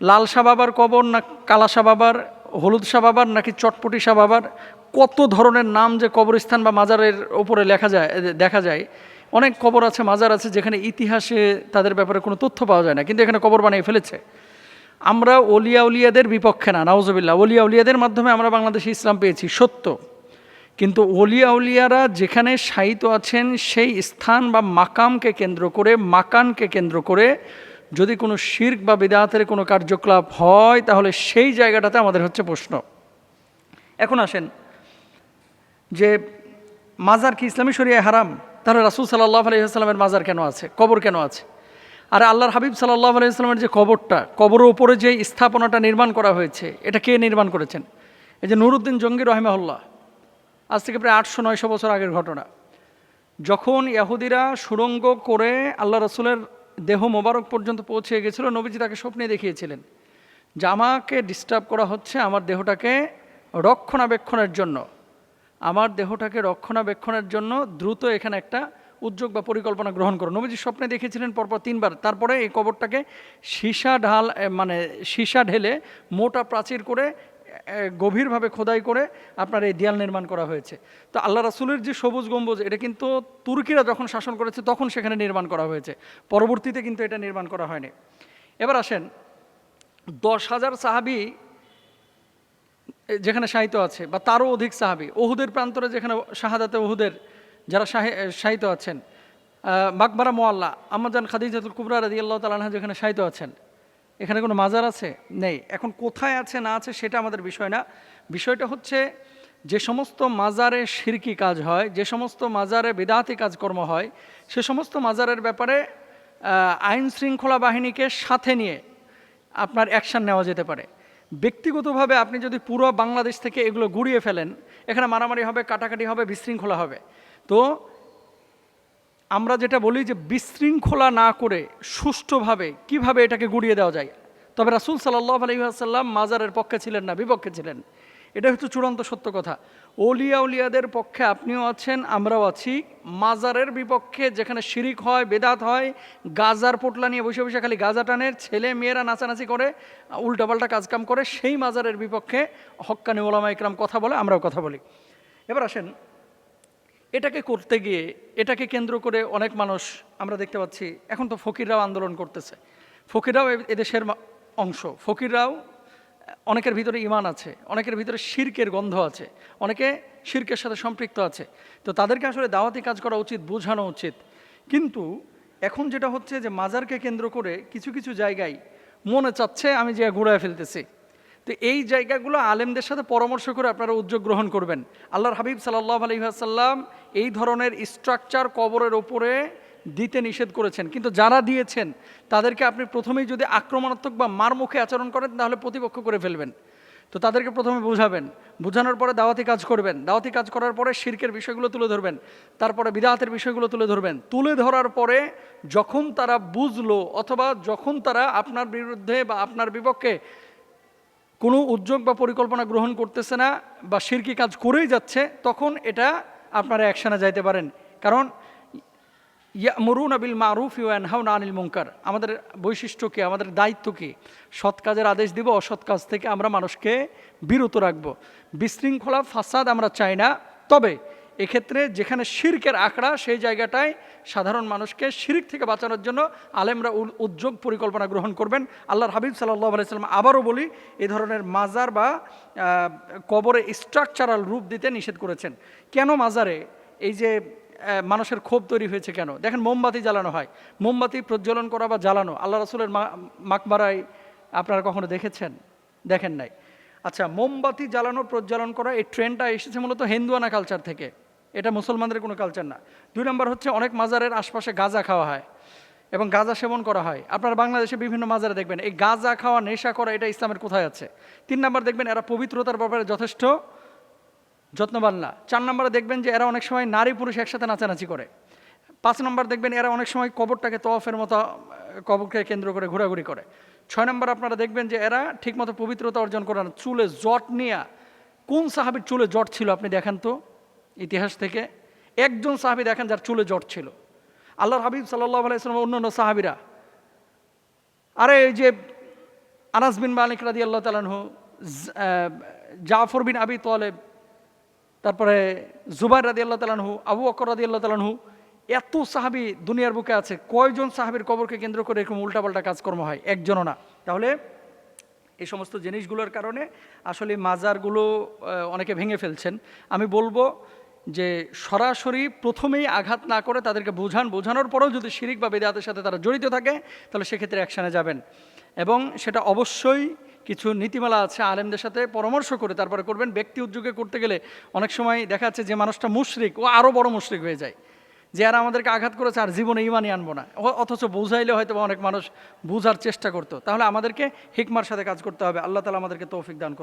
লাল শাহ বাবার কবর না কালা শাহ বাবার হলুদ শাহ বাবার নাকি চটপটি শাহ বাবার কত ধরনের নাম যে কবরস্থান বা মাজারের ওপরে লেখা যায়, দেখা যায়। অনেক কবর আছে, মাজার আছে, যেখানে ইতিহাসে তাদের ব্যাপারে কোনো তথ্য পাওয়া যায় না, কিন্তু এখানে কবর বানিয়ে ফেলেছে। আমরা অলিয়া উলিয়াদের বিপক্ষে না নাউজবিল্লা অলিয়া উলিয়াদের মাধ্যমে আমরা বাংলাদেশে ইসলাম পেয়েছি, সত্য। কিন্তু অলিয়া উলিয়ারা যেখানে সাহিত্য আছেন, সেই স্থান বা মাকামকে কেন্দ্র করে, মাকানকে কেন্দ্র করে যদি কোনো শির্ক বা বিদাতের কোনো কার্যকলাপ হয়, তাহলে সেই জায়গাটাতে আমাদের হচ্ছে প্রশ্ন। এখন আসেন যে মাজার কি ইসলামী শরিয়ায় হারাম? তাহলে রাসুল সাল্লাহ আলহিহাস্লামের মাজার কেন আছে? কবর কেন আছে? আর আল্লাহর হাবিব সাল্লাহ আলহিহাস্লামের যে কবরটা, কবরের উপরে যে স্থাপনাটা নির্মাণ করা হয়েছে, এটা কে নির্মাণ করেছেন? এই যে নুরুদ্দিন জঙ্গি রহিমাহুল্লাহ, আজ থেকে প্রায় আটশো নয়শো বছর আগের ঘটনা। যখন ইয়াহুদিরা সুড়ঙ্গ করে আল্লাহ রসুলের দেহ মোবারক পর্যন্ত পৌঁছে গেছিল, নবীজি তাকে স্বপ্নে দেখিয়েছিলেন। যে আমাকে ডিস্টার্ব করা হচ্ছে আমার দেহটাকে রক্ষণাবেক্ষণের জন্য। আমার দেহটাকে রক্ষণাবেক্ষণের জন্য দ্রুত এখানে একটা উদ্যোগ বা পরিকল্পনা গ্রহণ করো। নবীজি স্বপ্নে দেখেছিলেন পরপর তিনবার। তারপরে এই কবরটাকে সীসা ঢাল মানে সীসা ঢেলে মোটা প্রাচীর করে গভীরভাবে খোদাই করে আপনার এই দেয়াল নির্মাণ করা হয়েছে। তো আল্লাহ রাসুলের যে সবুজ গম্বুজ, এটা কিন্তু তুর্কিরা যখন শাসন করেছে, তখন সেখানে নির্মাণ করা হয়েছে। পরবর্তীতে কিন্তু এটা নির্মাণ করা হয়নি। এবার আসেন, দশ হাজার সাহাবি যেখানে সাহিত্য আছে, বা তারও অধিক সাহাবি ওহুদের প্রান্তরে যেখানে শাহাদাতে ওহুদের যারা সাহিত্য আছেন মাকবারা মোয়াল্লা আমাজান খাদিজাতুল কুবরা রাদি আল্লাহ তালাহা যেখানে সাহিত্য আছেন এখানে কোনো মাজার আছে? নেই। এখন কোথায় আছে, না আছে, সেটা আমাদের বিষয় না। বিষয়টা হচ্ছে, যে সমস্ত মাজারে শিরকি কাজ হয়, যে সমস্ত মাজারে বেদাতি কাজকর্ম হয়, সে সমস্ত মাজারের ব্যাপারে আইন শৃঙ্খলা বাহিনীকে সাথে নিয়ে আপনার অ্যাকশান নেওয়া যেতে পারে। ব্যক্তিগতভাবে আপনি যদি পুরো বাংলাদেশ থেকে এগুলো গুড়িয়ে ফেলেন, এখানে মারামারি হবে, কাটাকাটি হবে, বিশৃঙ্খলা হবে। তো আমরা যেটা বলি যে বিশৃঙ্খলা না করে সুষ্ঠুভাবে কীভাবে এটাকে গুড়িয়ে দেওয়া যায়? তবে রাসুল সাল্লাহ আলহিহাসাল্লাম মাজারের পক্ষে ছিলেন না, বিপক্ষে ছিলেন। এটা হচ্ছে চূড়ান্ত সত্য কথা। ওলিয়া উলিয়াদের পক্ষে আপনিও আছেন, আমরাও আছি। মাজারের বিপক্ষে যেখানে শিরিক হয়, বেদাত হয়, গাজার পোটলা নিয়ে বসে বসে খালি গাজা টানের ছেলে মেয়েরা নাচানাচি করে, উল্টাপাল্টা কাজকাম করে, সেই মাজারের বিপক্ষে হক্কানি ওলামা ইকরাম কথা বলে, আমরাও কথা বলি। এবার আসেন এটাকে করতে গিয়ে, এটাকে কেন্দ্র করে অনেক মানুষ আমরা দেখতে পাচ্ছি, এখন তো ফকিররাও আন্দোলন করতেছে। ফকিররাও এদেশের অংশ। ফকিররাও অনেকের ভিতরে ইমান আছে, অনেকের ভিতরে শির্কের গন্ধ আছে, অনেকে শির্কের সাথে সম্পৃক্ত আছে। তো তাদেরকে আসলে দাওয়াতি কাজ করা উচিত, বোঝানো উচিত। কিন্তু এখন যেটা হচ্ছে যে মাজারকে কেন্দ্র করে কিছু কিছু জায়গায় মনে চাচ্ছে আমি যে ঘুরায় ফেলতেছি। তো এই জায়গাগুলো আলেমদের সাথে পরামর্শ করে আপনারা উদ্যোগ গ্রহণ করবেন। আল্লাহর হাবিব সাল্লাহ আলহিহাসাল্লাম এই ধরনের স্ট্রাকচার কবরের ওপরে দিতে নিষেধ করেছেন। কিন্তু যারা দিয়েছেন, তাদেরকে আপনি প্রথমেই যদি আক্রমণাত্মক বা মারমুখে আচরণ করেন, তাহলে প্রতিপক্ষ করে ফেলবেন। তো তাদেরকে প্রথমে বোঝাবেন। বোঝানোর পরে দাওয়াতি কাজ করবেন। দাওয়াতি কাজ করার পরে শির্কের বিষয়গুলো তুলে ধরবেন। তারপরে বিদাহাতের বিষয়গুলো তুলে ধরবেন। তুলে ধরার পরে যখন তারা বুঝলো অথবা যখন তারা আপনার বিরুদ্ধে বা আপনার বিপক্ষে কোনো উদ্যোগ বা পরিকল্পনা গ্রহণ করতেছে না বা শিরকি কাজ করেই যাচ্ছে, তখন এটা আপনারা অ্যাকশানে যাইতে পারেন। কারণ ইয়া মরুন আবিল মারুফ ইউয়ান হাউন আনিল মুঙ্কার আমাদের বৈশিষ্ট্য কী? আমাদের দায়িত্ব কী? সৎ কাজের আদেশ দিব, অসৎ কাজ থেকে আমরা মানুষকে বিরত রাখব। বিশৃঙ্খলা, ফাসাদ আমরা চাই না। তবে এক্ষেত্রে যেখানে শিরকের আঁকড়া সেই জায়গাটায় সাধারণ মানুষকে শিরিক থেকে বাঁচানোর জন্য আলেমরা উদ্যোগ পরিকল্পনা গ্রহণ করবেন। আল্লাহর হাবিব সাল্লাহ আলাইসাল্লাম আবারও বলি, এ ধরনের মাজার বা কবরে স্ট্রাকচারাল রূপ দিতে নিষেধ করেছেন। কেন মাজারে? এই যে মানুষের ক্ষোভ তৈরি হয়েছে কেন? দেখেন মোমবাতি জ্বালানো হয়। মোমবাতি প্রজ্বলন করা বা জ্বালানো, আল্লাহ রসুলের মাকবারায় আপনারা কখনো দেখেছেন? দেখেন নাই। আচ্ছা মোমবাতি জ্বালানো, প্রজ্বলন করা, এই ট্রেন্ডটা এসেছে মূলত হিন্দুয়ানা কালচার থেকে। এটা মুসলমানদের কোনো কালচার না। দুই নম্বর হচ্ছে অনেক মাজারের আশপাশে গাঁজা খাওয়া হয় এবং গাঁজা সেবন করা হয়। আপনারা বাংলাদেশে বিভিন্ন মাজারে দেখবেন, এই গাঁজা খাওয়া, নেশা করা এটা ইসলামের কোথায় আছে? তিন নম্বর দেখবেন এরা পবিত্রতার ব্যাপারে যথেষ্ট যত্নবান না। চার নম্বরে দেখবেন যে এরা অনেক সময় নারী পুরুষ একসাথে নাচানাচি করে। পাঁচ নম্বর দেখবেন এরা অনেক সময় কবরটাকে তফের মতো কবরকে কেন্দ্র করে ঘোরাঘুরি করে। ছয় নম্বর আপনারা দেখবেন যে এরা ঠিকমতো পবিত্রতা অর্জন করে না। চুলে জট নিয়ে, কোন সাহাবির চুলে জট ছিল আপনি দেখেন তো? ইতিহাস থেকে একজন সাহাবি দেখেন যার চুলে জট ছিল। আল্লাহর হাবিব সাল্লাহ আলাইসলাম অন্য অন্য সাহাবিরা। আরে এই যে আনাস বিন মালিক রাদি আল্লাহ তালানহু জাফর বিন আবি তোয়ালেব তারপরে জুবাই রাদি আল্লাহ তালানহু আবু অকর রাদি আল্লাহ তালানহু এত সাহাবি দুনিয়ার বুকে আছে, কয়জন সাহাবির কবরকে কেন্দ্র করে এরকম উল্টাপাল্টা কাজকর্ম হয়? একজনও না। তাহলে এই সমস্ত জিনিসগুলোর কারণে আসলে মাজারগুলো অনেকে ভেঙে ফেলছেন। আমি বলব যে সরাসরি প্রথমেই আঘাত না করে তাদেরকে বোঝান, বোঝানোর পরেও যদি শিরিক বা বেদাতের সাথে তারা জড়িত থাকে, তাহলে সেক্ষেত্রে অ্যাকশানে যাবেন। এবং সেটা অবশ্যই কিছু নীতিমালা আছে আলেমদের সাথে পরামর্শ করে তারপরে করবেন। ব্যক্তি উদ্যোগে করতে গেলে অনেক সময় দেখা যাচ্ছে যে মানুষটা মুশরিক, ও আরও বড় মুশরিক হয়ে যায়। যে আর আমাদেরকে আঘাত করেছে, আর জীবনে ইমানই আনব না। অথচ বোঝাইলে হয়তো অনেক মানুষ বোঝার চেষ্টা করতো। তাহলে আমাদেরকে হিকমার সাথে কাজ করতে হবে। আল্লাহ তালা আমাদেরকে তৌফিক দান।